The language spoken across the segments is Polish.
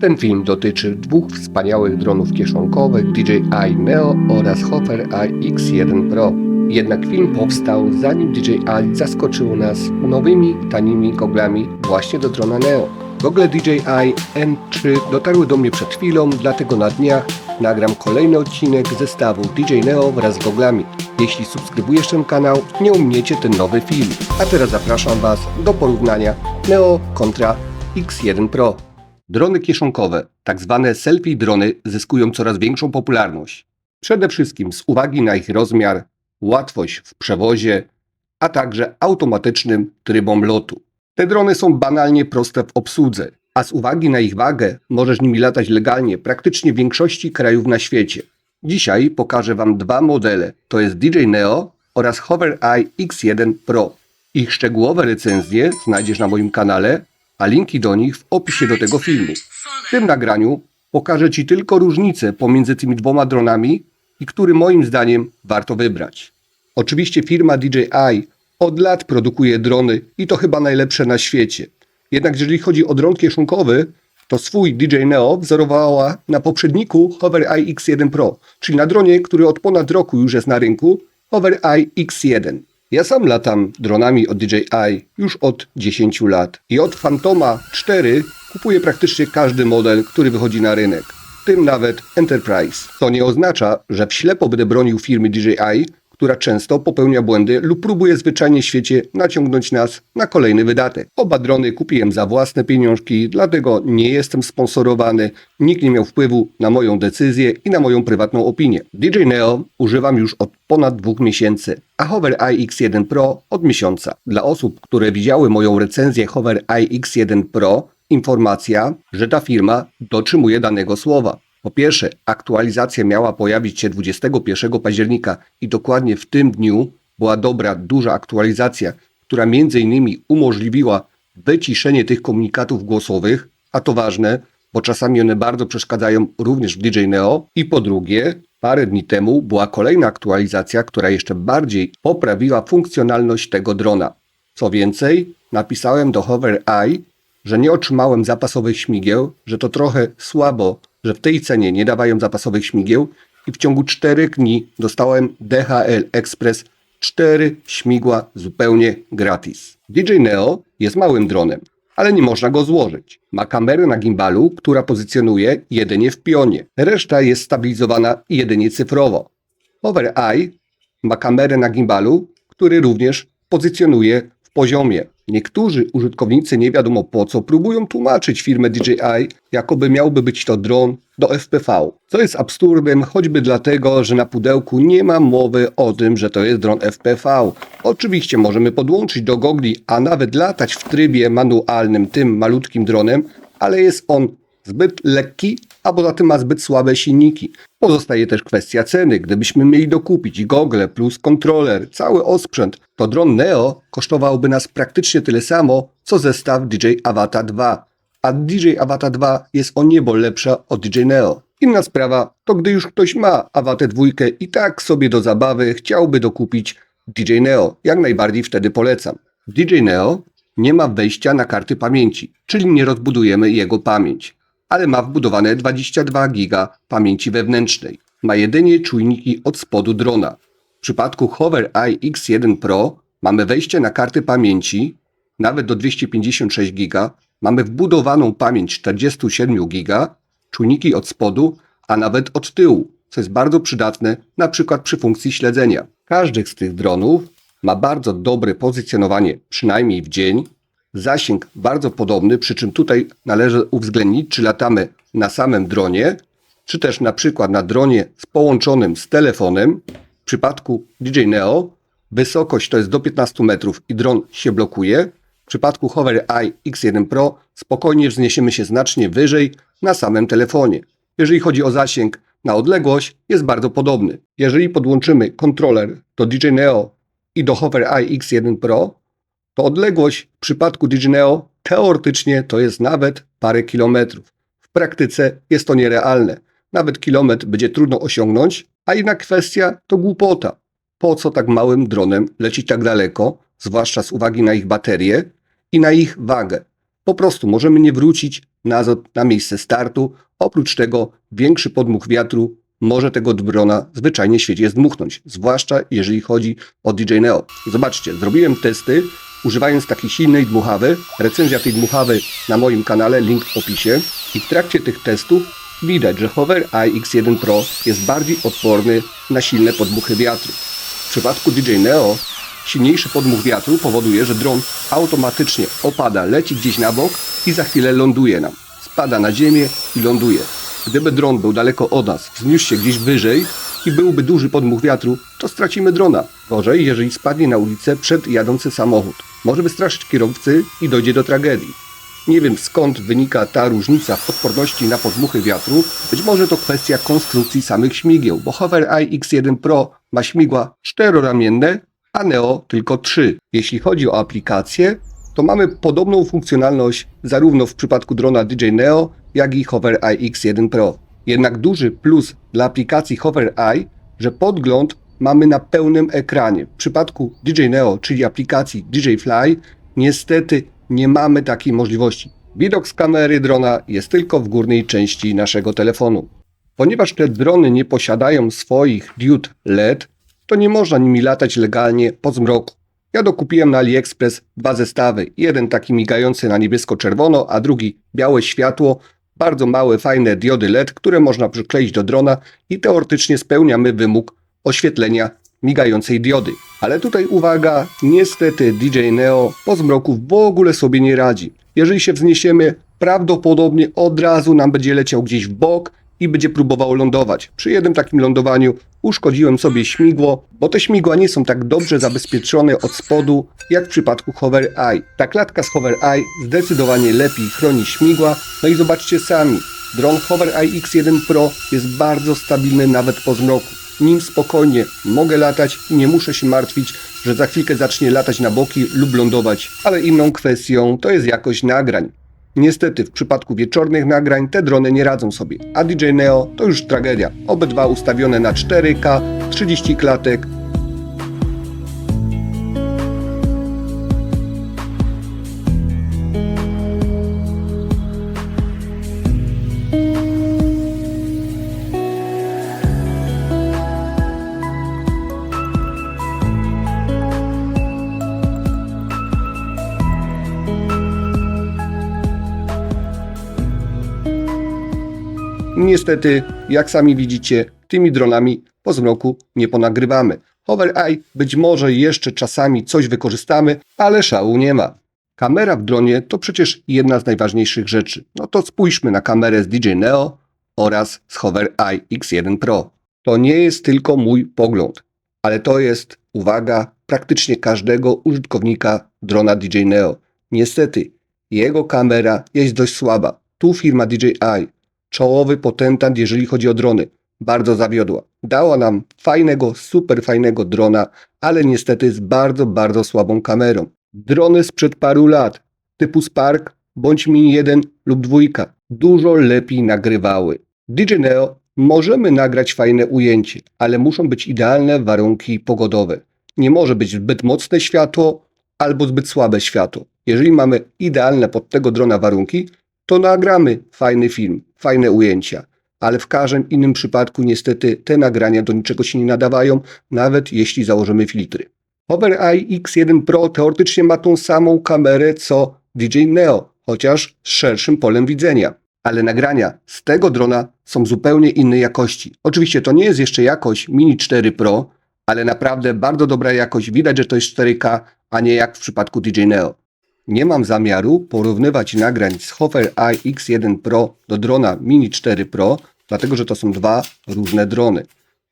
Ten film dotyczy dwóch wspaniałych dronów kieszonkowych DJI Neo oraz Hofer i X1 Pro. Jednak film powstał zanim DJI zaskoczyło nas nowymi, tanimi goglami właśnie do drona Neo. Gogle DJI N3 dotarły do mnie przed chwilą, dlatego na dniach nagram kolejny odcinek zestawu DJI Neo wraz z goglami. Jeśli subskrybujesz ten kanał, nie ominiecie ten nowy film. A teraz zapraszam Was do porównania Neo kontra X1 Pro. Drony kieszonkowe, tak zwane selfie drony, zyskują coraz większą popularność. Przede wszystkim z uwagi na ich rozmiar, łatwość w przewozie, a także automatycznym trybom lotu. Te drony są banalnie proste w obsłudze, a z uwagi na ich wagę możesz nimi latać legalnie praktycznie w większości krajów na świecie. Dzisiaj pokażę Wam dwa modele, to jest DJ Neo oraz Hover Eye X1 Pro. Ich szczegółowe recenzje znajdziesz na moim kanale, a linki do nich w opisie do tego filmu. W tym nagraniu pokażę Ci tylko różnice pomiędzy tymi dwoma dronami i który moim zdaniem warto wybrać. Oczywiście firma DJI od lat produkuje drony i to chyba najlepsze na świecie. Jednak jeżeli chodzi o dron kieszonkowy, to swój DJ Neo wzorowała na poprzedniku Hover Eye X1 Pro, czyli na dronie, który od ponad roku już jest na rynku, Hover Eye X1. Ja sam latam dronami od DJI już od 10 lat i od Phantoma 4 kupuję praktycznie każdy model, który wychodzi na rynek, w tym nawet Enterprise. To nie oznacza, że w ślepo będę bronił firmy DJI, która często popełnia błędy lub próbuje zwyczajnie w świecie naciągnąć nas na kolejny wydatek. Oba drony kupiłem za własne pieniążki, dlatego nie jestem sponsorowany, nikt nie miał wpływu na moją decyzję i na moją prywatną opinię. DJ Neo używam już od ponad dwóch miesięcy, a Hover Eye X1 Pro od miesiąca. Dla osób, które widziały moją recenzję Hover Eye X1 Pro, informacja, że ta firma dotrzymuje danego słowa. Po pierwsze, aktualizacja miała pojawić się 21 października i dokładnie w tym dniu była dobra, duża aktualizacja, która m.in. umożliwiła wyciszenie tych komunikatów głosowych, a to ważne, bo czasami one bardzo przeszkadzają również w DJ Neo. I po drugie, parę dni temu była kolejna aktualizacja, która jeszcze bardziej poprawiła funkcjonalność tego drona. Co więcej, napisałem do Hover Eye, że nie otrzymałem zapasowych śmigieł, że to trochę słabo, że w tej cenie nie dawają zapasowych śmigieł i w ciągu 4 dni dostałem DHL Express 4 śmigła zupełnie gratis. DJ Neo jest małym dronem, ale nie można go złożyć. Ma kamerę na gimbalu, która pozycjonuje jedynie w pionie. Reszta jest stabilizowana jedynie cyfrowo. Hover Eye ma kamerę na gimbalu, który również pozycjonuje w poziomie. Niektórzy użytkownicy nie wiadomo po co próbują tłumaczyć firmę DJI, jakoby miałby być to dron do FPV, co jest absurdem choćby dlatego, że na pudełku nie ma mowy o tym, że to jest dron FPV. Oczywiście możemy podłączyć do gogli, a nawet latać w trybie manualnym tym malutkim dronem, ale jest on zbyt lekki, a poza tym ma zbyt słabe silniki. Pozostaje też kwestia ceny. Gdybyśmy mieli dokupić gogle plus kontroler, cały osprzęt, to dron Neo kosztowałby nas praktycznie tyle samo, co zestaw DJ Avata 2. A DJ Avata 2 jest o niebo lepsza od DJ Neo. Inna sprawa to gdy już ktoś ma Avatę 2 i tak sobie do zabawy chciałby dokupić DJ Neo. Jak najbardziej wtedy polecam. DJ Neo nie ma wejścia na karty pamięci, czyli nie rozbudujemy jego pamięć ale ma wbudowane 22 GB pamięci wewnętrznej. Ma jedynie czujniki od spodu drona. W przypadku Hover Eye X1 Pro mamy wejście na karty pamięci, nawet do 256 GB, mamy wbudowaną pamięć 47 GB, czujniki od spodu, a nawet od tyłu, co jest bardzo przydatne na przykład przy funkcji śledzenia. Każdy z tych dronów ma bardzo dobre pozycjonowanie, przynajmniej w dzień, Zasięg bardzo podobny, przy czym tutaj należy uwzględnić, czy latamy na samym dronie, czy też na przykład na dronie z połączonym z telefonem. W przypadku DJ Neo wysokość to jest do 15 metrów i dron się blokuje. W przypadku Hover Eye X1 Pro spokojnie wzniesiemy się znacznie wyżej na samym telefonie. Jeżeli chodzi o zasięg na odległość, jest bardzo podobny. Jeżeli podłączymy kontroler do DJ Neo i do Hover Eye X1 Pro, to odległość w przypadku DigiNeo teoretycznie to jest nawet parę kilometrów. W praktyce jest to nierealne. Nawet kilometr będzie trudno osiągnąć, a inna kwestia to głupota. Po co tak małym dronem lecieć tak daleko, zwłaszcza z uwagi na ich baterie i na ich wagę? Po prostu możemy nie wrócić na na miejsce startu. Oprócz tego większy podmuch wiatru może tego drona zwyczajnie świecie zdmuchnąć, zwłaszcza jeżeli chodzi o DJ Neo. Zobaczcie, zrobiłem testy używając takiej silnej dmuchawy. Recenzja tej dmuchawy na moim kanale, link w opisie. I w trakcie tych testów widać, że Hover Eye X1 Pro jest bardziej odporny na silne podmuchy wiatru. W przypadku DJ Neo silniejszy podmuch wiatru powoduje, że dron automatycznie opada, leci gdzieś na bok i za chwilę ląduje nam. Spada na ziemię i ląduje. Gdyby dron był daleko od nas, wzniósł się gdzieś wyżej i byłby duży podmuch wiatru, to stracimy drona. Gorzej, jeżeli spadnie na ulicę przed jadący samochód. Może wystraszyć kierowcy i dojdzie do tragedii. Nie wiem skąd wynika ta różnica w odporności na podmuchy wiatru. Być może to kwestia konstrukcji samych śmigieł, bo Hover Eye X1 Pro ma śmigła czteroramienne, a Neo tylko trzy. Jeśli chodzi o aplikację, to mamy podobną funkcjonalność zarówno w przypadku drona DJ Neo, jak i Hover Eye X1 Pro. Jednak duży plus dla aplikacji Hover Eye, że podgląd mamy na pełnym ekranie. W przypadku DJ Neo, czyli aplikacji DJ Fly, niestety nie mamy takiej możliwości. Widok z kamery drona jest tylko w górnej części naszego telefonu. Ponieważ te drony nie posiadają swoich diod LED, to nie można nimi latać legalnie po zmroku. Ja dokupiłem na AliExpress dwa zestawy. Jeden taki migający na niebiesko-czerwono, a drugi białe światło. Bardzo małe, fajne diody LED, które można przykleić do drona i teoretycznie spełniamy wymóg oświetlenia migającej diody. Ale tutaj uwaga, niestety DJ Neo po zmroku w ogóle sobie nie radzi. Jeżeli się wzniesiemy, prawdopodobnie od razu nam będzie leciał gdzieś w bok i będzie próbował lądować. Przy jednym takim lądowaniu uszkodziłem sobie śmigło, bo te śmigła nie są tak dobrze zabezpieczone od spodu jak w przypadku Hover Eye. Ta klatka z Hover Eye zdecydowanie lepiej chroni śmigła. No i zobaczcie sami, dron Hover Eye X1 Pro jest bardzo stabilny nawet po zmroku. Nim spokojnie mogę latać i nie muszę się martwić, że za chwilkę zacznie latać na boki lub lądować. Ale inną kwestią to jest jakość nagrań. Niestety w przypadku wieczornych nagrań te drony nie radzą sobie, a DJ Neo to już tragedia. Obydwa ustawione na 4K, 30 klatek. Niestety, jak sami widzicie, tymi dronami po zmroku nie ponagrywamy. Hover Eye być może jeszcze czasami coś wykorzystamy, ale szału nie ma. Kamera w dronie to przecież jedna z najważniejszych rzeczy. No to spójrzmy na kamerę z DJ Neo oraz z Hover Eye X1 Pro. To nie jest tylko mój pogląd, ale to jest, uwaga, praktycznie każdego użytkownika drona DJ Neo. Niestety, jego kamera jest dość słaba. Tu firma DJI czołowy potentat, jeżeli chodzi o drony. Bardzo zawiodła. Dała nam fajnego, super fajnego drona, ale niestety z bardzo, bardzo słabą kamerą. Drony sprzed paru lat, typu Spark bądź Mini 1 lub 2, dużo lepiej nagrywały. DJ Neo możemy nagrać fajne ujęcie, ale muszą być idealne warunki pogodowe. Nie może być zbyt mocne światło albo zbyt słabe światło. Jeżeli mamy idealne pod tego drona warunki, to nagramy fajny film, fajne ujęcia. Ale w każdym innym przypadku niestety te nagrania do niczego się nie nadawają, nawet jeśli założymy filtry. Eye X1 Pro teoretycznie ma tą samą kamerę co DJ Neo, chociaż z szerszym polem widzenia. Ale nagrania z tego drona są zupełnie innej jakości. Oczywiście to nie jest jeszcze jakość Mini 4 Pro, ale naprawdę bardzo dobra jakość. Widać, że to jest 4K, a nie jak w przypadku DJ Neo. Nie mam zamiaru porównywać nagrań z Hover Eye X1 Pro do drona Mini 4 Pro, dlatego że to są dwa różne drony.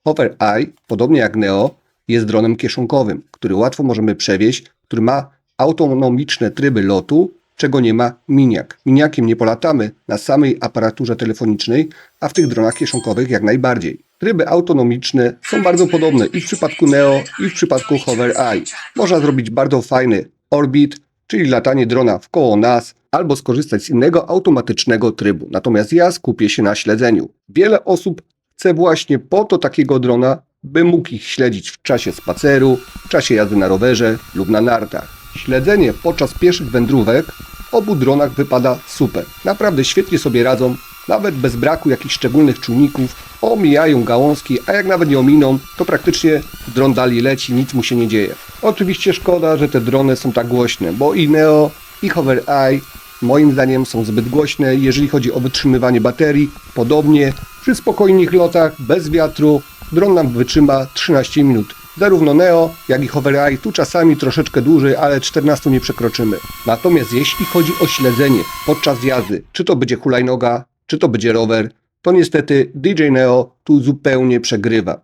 Hover Eye, podobnie jak Neo, jest dronem kieszonkowym, który łatwo możemy przewieźć, który ma autonomiczne tryby lotu, czego nie ma Miniak. Miniakiem nie polatamy na samej aparaturze telefonicznej, a w tych dronach kieszonkowych jak najbardziej. Tryby autonomiczne są bardzo podobne i w przypadku Neo, i w przypadku Hover Eye. Można zrobić bardzo fajny orbit, czyli latanie drona w koło nas, albo skorzystać z innego automatycznego trybu. Natomiast ja skupię się na śledzeniu. Wiele osób chce właśnie po to takiego drona, by mógł ich śledzić w czasie spaceru, w czasie jazdy na rowerze lub na nartach. Śledzenie podczas pieszych wędrówek obu dronach wypada super. Naprawdę świetnie sobie radzą, nawet bez braku jakichś szczególnych czujników, omijają gałązki, a jak nawet nie ominą, to praktycznie dron dalej leci, nic mu się nie dzieje. Oczywiście szkoda, że te drony są tak głośne, bo i Neo, i Hover Eye moim zdaniem są zbyt głośne, jeżeli chodzi o wytrzymywanie baterii. Podobnie przy spokojnych lotach, bez wiatru, dron nam wytrzyma 13 minut. Zarówno Neo, jak i Hover Eye tu czasami troszeczkę dłużej, ale 14 nie przekroczymy. Natomiast jeśli chodzi o śledzenie podczas jazdy, czy to będzie hulajnoga, czy to będzie rower, to niestety DJ Neo tu zupełnie przegrywa.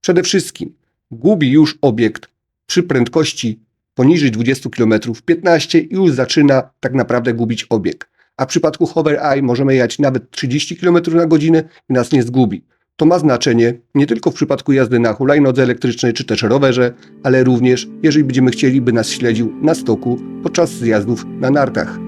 Przede wszystkim gubi już obiekt przy prędkości poniżej 20 km, 15 i już zaczyna tak naprawdę gubić obieg. A w przypadku Hover Eye możemy jechać nawet 30 km na godzinę i nas nie zgubi. To ma znaczenie nie tylko w przypadku jazdy na hulajnodze elektrycznej czy też rowerze, ale również jeżeli będziemy chcieli, by nas śledził na stoku podczas zjazdów na nartach.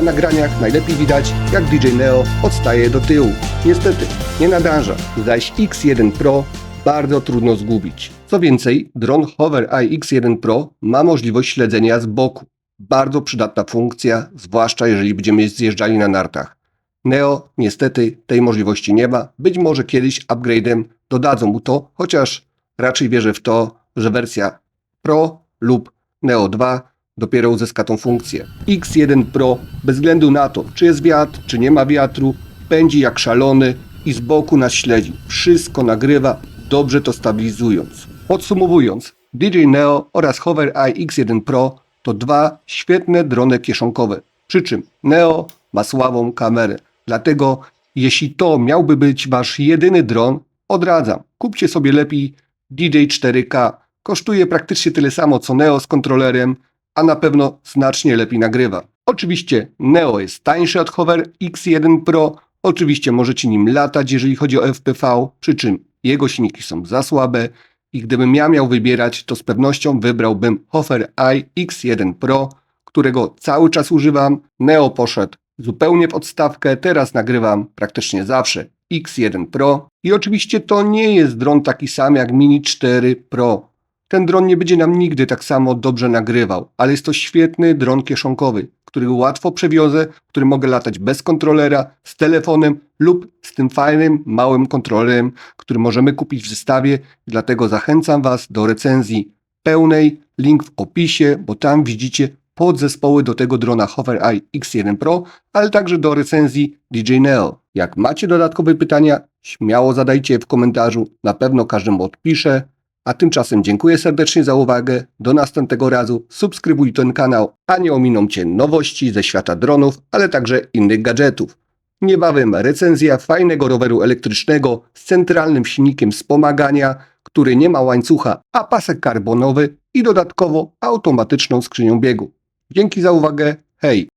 Na nagraniach najlepiej widać, jak DJ Neo odstaje do tyłu. Niestety, nie nadąża, zaś X1 Pro bardzo trudno zgubić. Co więcej, dron Hover Eye X1 Pro ma możliwość śledzenia z boku. Bardzo przydatna funkcja, zwłaszcza jeżeli będziemy zjeżdżali na nartach. Neo niestety tej możliwości nie ma. Być może kiedyś upgrade'em dodadzą mu to, chociaż raczej wierzę w to, że wersja Pro lub Neo 2 dopiero uzyska tą funkcję. X1 Pro, bez względu na to, czy jest wiatr, czy nie ma wiatru, pędzi jak szalony i z boku nas śledzi. Wszystko nagrywa, dobrze to stabilizując. Podsumowując, DJ Neo oraz Hover Eye X1 Pro to dwa świetne drony kieszonkowe. Przy czym Neo ma słabą kamerę. Dlatego, jeśli to miałby być wasz jedyny dron, odradzam. Kupcie sobie lepiej DJ 4K. Kosztuje praktycznie tyle samo co Neo z kontrolerem, a na pewno znacznie lepiej nagrywa. Oczywiście Neo jest tańszy od Hover X1 Pro. Oczywiście możecie nim latać, jeżeli chodzi o FPV, przy czym jego silniki są za słabe i gdybym ja miał wybierać, to z pewnością wybrałbym Hover Eye X1 Pro, którego cały czas używam. Neo poszedł zupełnie w odstawkę, teraz nagrywam praktycznie zawsze X1 Pro i oczywiście to nie jest dron taki sam jak Mini 4 Pro. Ten dron nie będzie nam nigdy tak samo dobrze nagrywał, ale jest to świetny dron kieszonkowy, którego łatwo przewiozę, który mogę latać bez kontrolera, z telefonem lub z tym fajnym, małym kontrolerem, który możemy kupić w zestawie. Dlatego zachęcam Was do recenzji pełnej, link w opisie, bo tam widzicie podzespoły do tego drona Hover Eye X1 Pro, ale także do recenzji DJ Neo. Jak macie dodatkowe pytania, śmiało zadajcie je w komentarzu, na pewno każdemu odpiszę. A tymczasem dziękuję serdecznie za uwagę. Do następnego razu subskrybuj ten kanał, a nie ominą Cię nowości ze świata dronów, ale także innych gadżetów. Niebawem recenzja fajnego roweru elektrycznego z centralnym silnikiem wspomagania, który nie ma łańcucha, a pasek karbonowy i dodatkowo automatyczną skrzynią biegu. Dzięki za uwagę. Hej!